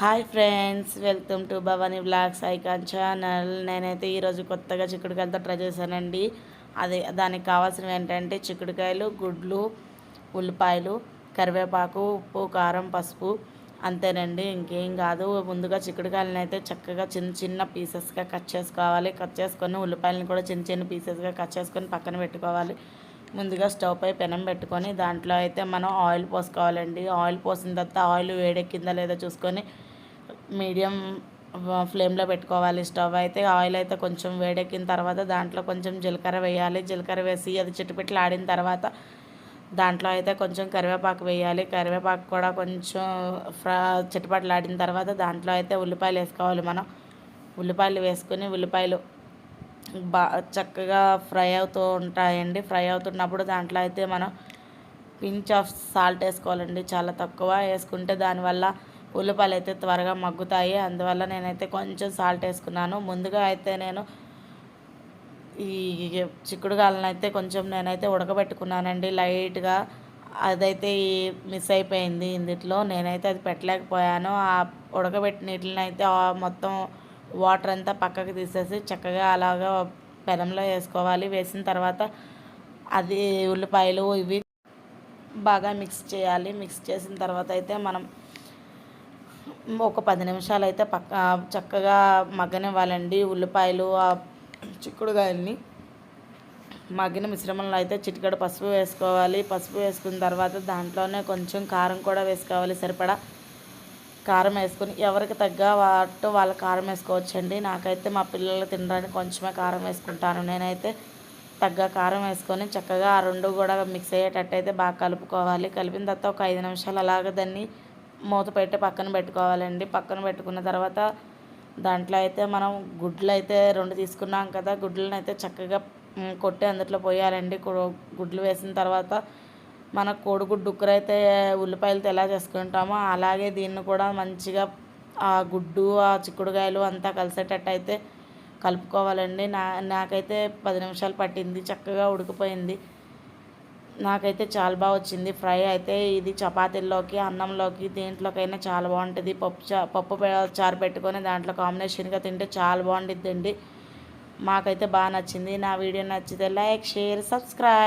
Hi friends welcome to Bhavani blogs icon channel. నేనైతే ఈరోజు కొత్తగా చిక్కుడుకాయలతో ట్రై చేశానండి. అదే దానికి కావాల్సినవి ఏంటంటే చిక్కుడుకాయలు గుడ్లు ఉల్లిపాయలు కరివేపాకు ఉప్పు కారం పసుపు అంతేనండి. ఇంకేం కాదు ముందుగా చిక్కుడుకాయలను అయితే చక్కగా చిన్న చిన్న పీసెస్గా కట్ చేసుకోవాలి. కట్ చేసుకొని ఉల్లిపాయలను కూడా చిన్న చిన్న పీసెస్గా కట్ చేసుకొని పక్కన పెట్టుకోవాలి. ముందుగా స్టవ్ పై పెనం పెట్టుకొని దాంట్లో అయితే మనం ఆయిల్ పోసుకోవాలండి. ఆయిల్ పోసిన తర్వాత ఆయిల్ వేడెక్కిందా లేదో చూసుకొని మీడియం ఫ్లేమ్లో పెట్టుకోవాలి. స్టవ్ అయితే ఆయిల్ అయితే కొంచెం వేడెక్కిన తర్వాత దాంట్లో కొంచెం జీలకర్ర వేయాలి. జీలకర్ర వేసి అది చిట్టుపిట్లు ఆడిన తర్వాత దాంట్లో అయితే కొంచెం కరివేపాకు వేయాలి. కరివేపాకు కూడా కొంచెం ఫ్రా చిట్టుపట్లు ఆడిన తర్వాత దాంట్లో అయితే ఉల్లిపాయలు వేసుకోవాలి మనం. ఉల్లిపాయలు వేసుకొని ఉల్లిపాయలు బా చక్కగా ఫ్రై అవుతూ ఉంటాయండి. ఫ్రై అవుతున్నప్పుడు దాంట్లో అయితే మనం పించ్ ఆఫ్ సాల్ట్ వేసుకోవాలండి. చాలా తక్కువ వేసుకుంటే దానివల్ల ఉల్లిపాయలు అయితే త్వరగా మగ్గుతాయి. అందువల్ల నేనైతే కొంచెం సాల్ట్ వేసుకున్నాను. ముందుగా అయితే నేను ఈ చిక్కుడుగాలను అయితే కొంచెం నేనైతే ఉడకబెట్టుకున్నానండి. లైట్గా అదైతే మిస్ అయిపోయింది ఇందులో నేనైతే అది పెట్టలేకపోయాను. ఆ ఉడకబెట్టిన నీటిని అయితే మొత్తం వాటర్ అంతా పక్కకు తీసేసి చక్కగా అలాగా పెనంలో వేసుకోవాలి. వేసిన తర్వాత అది ఉల్లిపాయలు ఇవి బాగా మిక్స్ చేయాలి. మిక్స్ చేసిన తర్వాత అయితే మనం ఒక పది నిమిషాలు అయితే పక్క చక్కగా మగ్గనివ్వాలండి. ఉల్లిపాయలు ఆ చిక్కుడుగాయల్ని మగ్గిన మిశ్రమంలో అయితే చిటికడ పసుపు వేసుకోవాలి. పసుపు వేసుకున్న తర్వాత దాంట్లోనే కొంచెం కారం కూడా వేసుకోవాలి సరిపడా. కారం వేసుకొని ఎవరికి తగ్గ వాటి వాళ్ళ కారం వేసుకోవచ్చండి. నాకైతే మా పిల్లలు తినడానికి కొంచెమే కారం వేసుకుంటాను నేనైతే తగ్గ కారం వేసుకొని చక్కగా ఆ రెండు కూడా మిక్స్ అయ్యేటట్టు అయితే బాగా కలుపుకోవాలి. కలిపిన తర్వాత ఒక ఐదు నిమిషాలు అలాగ దాన్ని మూత పెట్టి పక్కన పెట్టుకోవాలండి. పక్కన పెట్టుకున్న తర్వాత దాంట్లో అయితే మనం గుడ్లు అయితే రెండు తీసుకున్నాం కదా గుడ్లను అయితే చక్కగా కొట్టి అందులో పోయాలండి. గుడ్లు వేసిన తర్వాత మన కోడిగుడ్డు ఉక్కరైతే ఉల్లిపాయలతో ఎలా చేసుకుంటామో అలాగే దీన్ని కూడా మంచిగా ఆ గుడ్డు ఆ చిక్కుడుకాయలు అంతా కలిసేటట్టు అయితే కలుపుకోవాలండి. నా నాకైతే పది నిమిషాలు పట్టింది చక్కగా ఉడికిపోయింది. నాకైతే చాలా బాగా వచ్చింది. ఫ్రై అయితే ఇది చపాతీల్లోకి అన్నంలోకి దేంట్లోకైనా చాలా బాగుంటుంది. పప్పు చా పప్పు చారు పెట్టుకొని దాంట్లో కాంబినేషన్గా తింటే చాలా బాగుంటుందండి మాకైతే బాగా నచ్చింది. నా వీడియో నచ్చితే లైక్ షేర్ సబ్స్క్రైబ్.